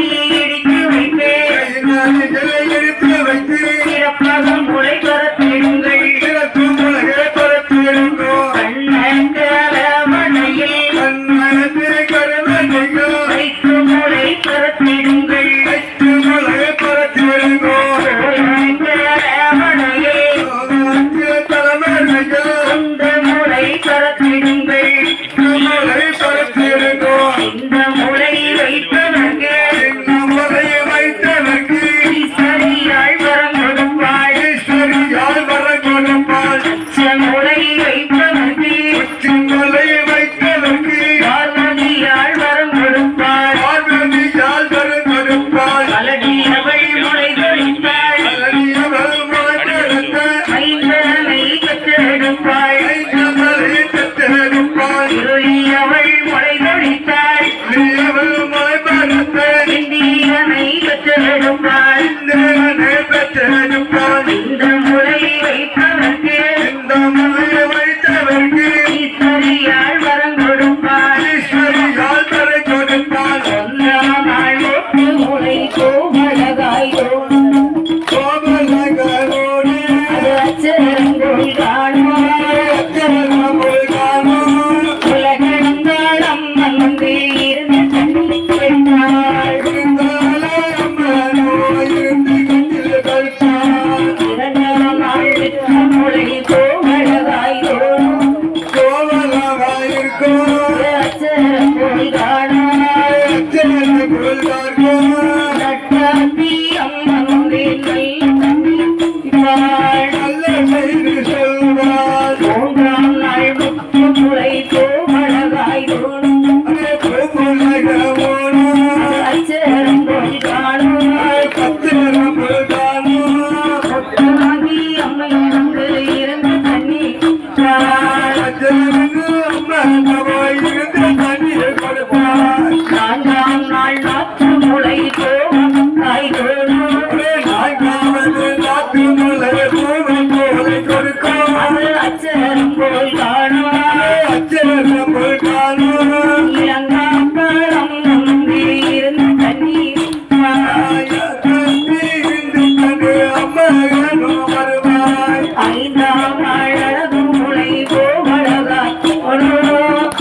தமிழே Amen. உழைத்து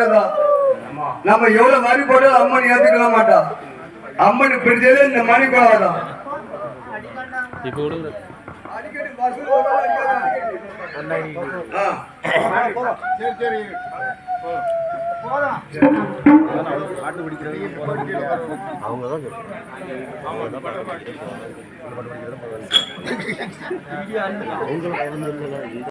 அவ்வளவுதான். நம்ம எவ்வளவு வரி போட்டாலும் அம்மன் ஏத்துக்க மாட்டா. அம்மன் பிடிச்சதே இந்த மணி கோலாதான் அவங்க